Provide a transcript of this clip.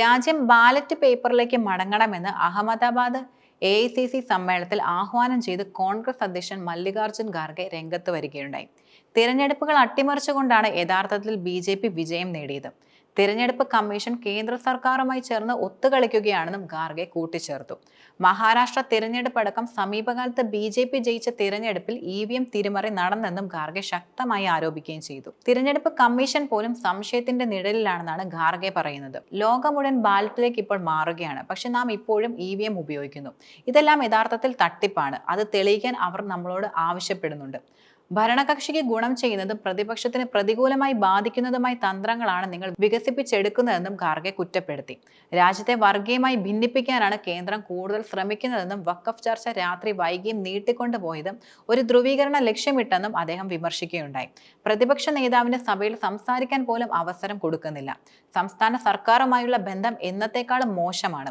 രാജ്യം ബാലറ്റ് പേപ്പറിലേക്ക് മടങ്ങണമെന്ന് Ahmedabad A I C C സമ്മേളനത്തിൽ ആഹ്വാനം ചെയ്ത് കോൺഗ്രസ് അധ്യക്ഷൻ മല്ലികാർജുൻ ഖാർഗെ രംഗത്ത് വരികയുണ്ടായി. തിരഞ്ഞെടുപ്പുകൾ അട്ടിമറിച്ചുകൊണ്ടാണ് യഥാർത്ഥത്തിൽ ബി ജെ പി വിജയം നേടിയത്. തിരഞ്ഞെടുപ്പ് കമ്മീഷൻ കേന്ദ്ര സർക്കാരുമായി ചേർന്ന് ഒത്തുകളിക്കുകയാണെന്നും ഖാർഗെ കൂട്ടിച്ചേർത്തു. മഹാരാഷ്ട്ര തിരഞ്ഞെടുപ്പ് അടക്കം സമീപകാലത്ത് ബി ജെ പി ജയിച്ച തിരഞ്ഞെടുപ്പിൽ ഇ വി എം തിരിമറി നടന്നെന്നും ഖാർഗെ ശക്തമായി ആരോപിക്കുകയും ചെയ്തു. തിരഞ്ഞെടുപ്പ് കമ്മീഷൻ പോലും സംശയത്തിന്റെ നിഴലിലാണെന്നാണ് ഖാർഗെ പറയുന്നത്. ലോകം മുഴുവൻ ബാലറ്റിലേക്ക് ഇപ്പോൾ മാറുകയാണ്. പക്ഷെ നാം ഇപ്പോഴും ഇ വി എം ഉപയോഗിക്കുന്നു. ഇതെല്ലാം യഥാർത്ഥത്തിൽ തട്ടിപ്പാണ്. അത് തെളിയിക്കാൻ അവർ നമ്മളോട് ആവശ്യപ്പെടുന്നുണ്ട്. ഭരണകക്ഷിക്ക് ഗുണം ചെയ്യുന്നതും പ്രതിപക്ഷത്തിന് പ്രതികൂലമായി ബാധിക്കുന്നതുമായ തന്ത്രങ്ങളാണ് നിങ്ങൾ വികസിപ്പിച്ചെടുക്കുന്നതെന്നും ഖാർഗെ കുറ്റപ്പെടുത്തി. രാജ്യത്തെ വർഗീയമായി ഭിന്നിപ്പിക്കാനാണ് കേന്ദ്രം കൂടുതൽ ശ്രമിക്കുന്നതെന്നും വക്കഫ് ചർച്ച രാത്രി വൈകിയും നീട്ടിക്കൊണ്ടുപോയതും ഒരു ധ്രുവീകരണ ലക്ഷ്യമിട്ടെന്നും അദ്ദേഹം വിമർശിക്കുകയുണ്ടായി. പ്രതിപക്ഷ നേതാവിന് സഭയിൽ സംസാരിക്കാൻ പോലും അവസരം കൊടുക്കുന്നില്ല. സംസ്ഥാന സർക്കാരുമായുള്ള ബന്ധം എന്നത്തെക്കാളും മോശമാണ്.